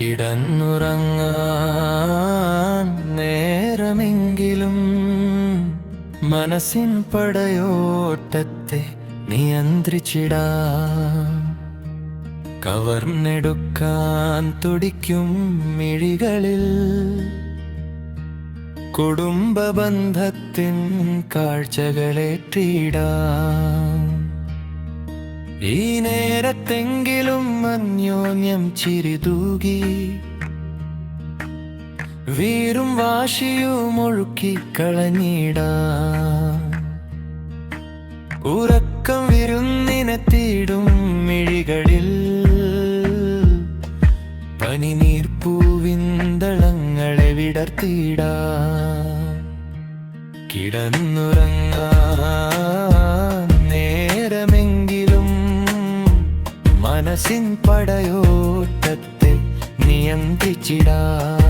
കിടന്നുറങ്ങാൻ നേരമെങ്കിലും മനസ്സിൻ പടയോട്ടത്തെ നിയന്ത്രിച്ചിടാം. കവർന്നെടുക്കാൻ തുടിക്കും മിഴികളിൽ. കുടുംബ ബന്ധത്തിൻ കാഴ്ചകളേറ്റിടാം. ഈ നേരത്തെങ്കിലും അന്യോന്യം ചിരിതൂകി. വീറും വാശിയും ഒഴുക്കി കളഞ്ഞിടാം. ഉറക്കം വിരുന്നിനെത്തിയിടും മിഴികളിൽ. പനിനീർപ്പൂവിന്തളങ്ങളെ കിടന്നുറങ്ങ നേരമെങ്കിലും മനസ്സിൻ പടയോട്ടത്തെ നിയന്ത്രിച്ചിടാം.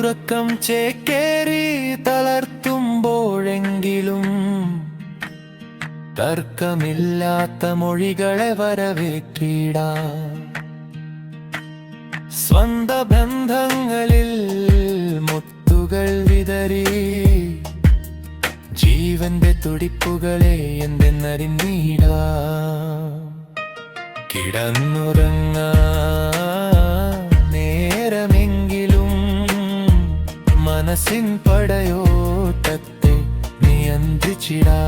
ഉറക്കം ചേക്കേറി തളർത്തുമ്പോഴെങ്കിലും തർക്കമില്ലാത്ത മൊഴികളെ വരവേറ്റിട. സ്വന്ത ബന്ധങ്ങളിൽ മുത്തുകൾ വിതറി. ജീവന്റെ തുടിപ്പുകളെ എന്തെന്നറിഞ്ഞിട. കിടന്നുറങ്ങാൻ മനസ്സിൻ പടയോട്ടത്തെ നിയന്ത്രിച്ചിടാ.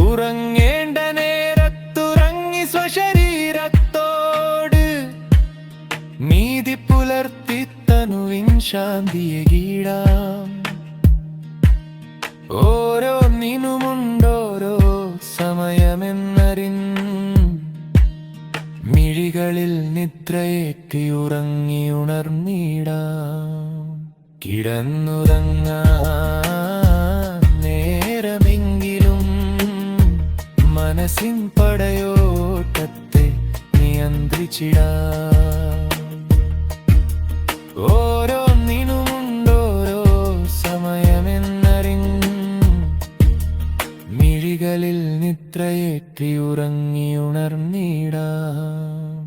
ഉറങ്ങേണ്ട നേരത്തുറങ്ങി സ്വശരീരത്തോട് നീതി പുലർത്തി തനുവിൻ ശാന്തിയെ കീഴാം ഓരോന്നിനുമുണ്ടോരോ സമയമെന്നറിൻ മിഴികളിൽ നിദ്രയേറ്റി ഉറങ്ങി ഉണർന്നിടാം. കിടന്നുറങ്ങാൻ നേരമെങ്കിലും മനസ്സിൻ പടയോട്ടത്തെ നിയന്ത്രിച്ചിടാം. ഓരോന്നിനുമുണ്ടോരോ മിഴികളിൽ നിദ്രയേറ്റി ഉറങ്ങി ഉണർന്നിടാം